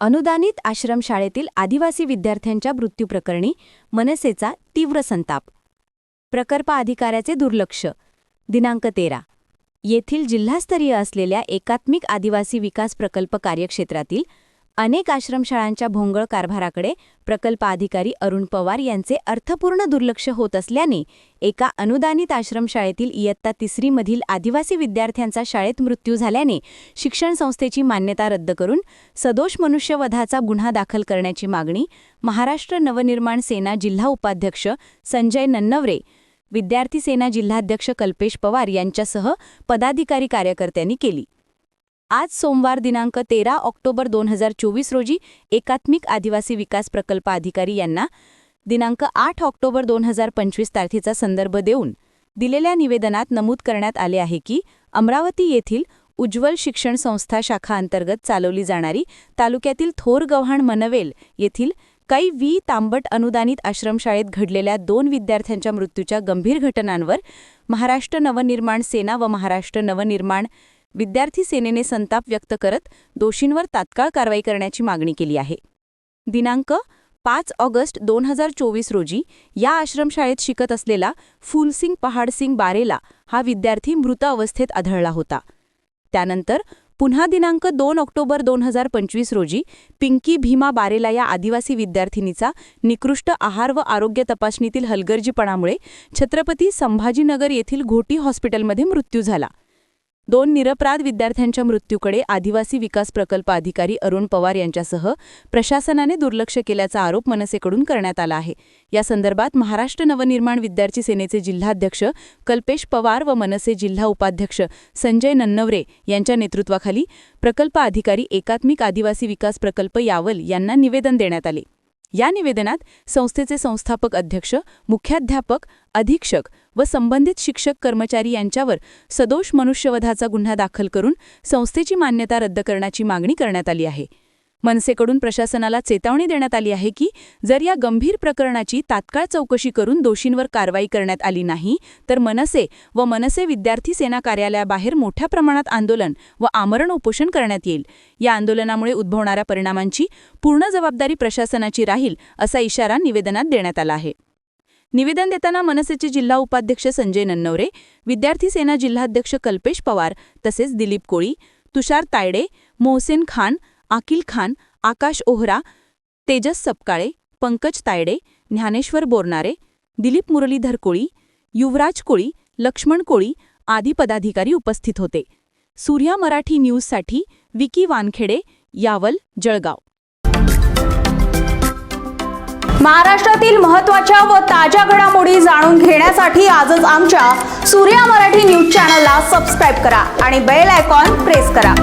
अनुदानित आश्रमशाळेतील आदिवासी विद्यार्थ्यांच्या मृत्यूप्रकरणी मनसेचा तीव्र संताप. प्रकल्प अधिकाऱ्याचे दुर्लक्ष. दिनांक तेरा. येथील जिल्हास्तरीय असलेल्या एकात्मिक आदिवासी विकास प्रकल्प कार्यक्षेत्रातील अनेक आश्रमशाळांच्या भोंगळ कारभाराकडे प्रकल्प अधिकारी अरुण पवार यांचे अर्थपूर्ण दुर्लक्ष होत असल्याने एका अनुदानित आश्रमशाळेतील इयत्ता तिसरीमधील आदिवासी विद्यार्थ्यांचा शाळेत मृत्यू झाल्याने शिक्षण संस्थेची मान्यता रद्द करून सदोष मनुष्यवधाचा गुन्हा दाखल करण्याची मागणी महाराष्ट्र नवनिर्माण सेना जिल्हा उपाध्यक्ष संजय नन्नवरे विद्यार्थी सेना जिल्हाध्यक्ष कल्पेश पवार यांच्यासह पदाधिकारी कार्यकर्त्यांनी केली. आज सोमवार दिनांक तेरा ऑक्टोबर दोन हजार चोवीस रोजी एकात्मिक आदिवासी विकास प्रकल्प अधिकारी यांना दिनांक आठ ऑक्टोबर दोन हजार पंचवीस तारखेचा संदर्भ देऊन दिलेल्या निवेदनात नमूद करण्यात आले आहे की अमरावती येथील उज्ज्वल शिक्षण संस्था शाखा अंतर्गत चालवली जाणारी तालुक्यातील थोर गव्हाण मनवेल येथील काही व्ही तांबट अनुदानित आश्रमशाळेत घडलेल्या दोन विद्यार्थ्यांच्या मृत्यूच्या गंभीर घटनांवर महाराष्ट्र नवनिर्माण सेना व महाराष्ट्र नवनिर्माण विद्यार्थी सेनेने संताप व्यक्त करत दोषींवर तात्काळ कारवाई करण्याची मागणी केली आहे. दिनांक पाच ऑगस्ट दोन हजार चोवीस रोजी या आश्रमशाळेत शिकत असलेला फुलसिंग पहाडसिंग बारेला हा विद्यार्थी मृत अवस्थेत आढळला होता. त्यानंतर पुन्हा दिनांक दोन ऑक्टोबर दोन हजार पंचवीस रोजी पिंकी भीमा बारेला या आदिवासी विद्यार्थिनीचा निकृष्ट आहार व आरोग्य तपासणीतील हलगर्जीपणामुळे छत्रपती संभाजीनगर येथील घोटी हॉस्पिटलमध्ये मृत्यू झाला. दोन निरपराध विद्यार्थ्यांच्या मृत्यूकडे आदिवासी विकास प्रकल्प अधिकारी अरुण पवार यांच्यासह प्रशासनाने दुर्लक्ष केल्याचा आरोप मनसेकडून करण्यात आला आहे. या संदर्भात महाराष्ट्र नवनिर्माण विद्यार्थी सेनेचे जिल्हाध्यक्ष कल्पेश पवार व मनसे जिल्हा उपाध्यक्ष संजय नन्नवरे यांच्या नेतृत्वाखाली प्रकल्प अधिकारी एकात्मिक आदिवासी विकास प्रकल्प यावल यांना निवेदन देण्यात आले. या निवेदनात संस्थेचे संस्थापक अध्यक्ष मुख्याध्यापक अधीक्षक व संबंधित शिक्षक कर्मचारी यांच्यावर सदोष मनुष्यवधाचा गुन्हा दाखल करून संस्थेची मान्यता रद्द करण्याची मागणी करण्यात आली आहे. मनसेकडून प्रशासनाला चेतावणी देण्यात आली आहे की जर या गंभीर प्रकरणाची तात्काळ चौकशी करून दोषींवर कारवाई करण्यात आली नाही तर मनसे व मनसे विद्यार्थी सेना कार्यालयाबाहेर मोठ्या प्रमाणात आंदोलन व आमरण उपोषण करण्यात येईल. या आंदोलनामुळे उद्भवणाऱ्या परिणामांची पूर्ण जबाबदारी प्रशासनाची राहील असा इशारा निवेदनात देण्यात आला आहे. निवेदन देताना मनसेचे जिल्हा उपाध्यक्ष संजय नन्नवरे विद्यार्थी सेना जिल्हाध्यक्ष कल्पेश पवार तसेच दिलीप कोळी तुषार तायडे मोहसेन खान आकिल खान आकाश ओहरा तेजस सपकाळे पंकज तायडे ज्ञानेश्वर बोरनारे दिलीप मुरलीधर कोळी युवराज कोळी लक्ष्मण कोळी आदी पदाधिकारी उपस्थित होते. सूर्या मराठी न्यूजसाठी विकी वानखेडे यावल जळगाव. महाराष्ट्रातील महत्त्वाच्या व ताज्या घडामोडी जाणून घेण्यासाठी आजच आमच्या सूर्या मराठी न्यूज चॅनलला सबस्क्राईब करा आणि बेल आयकॉन प्रेस करा.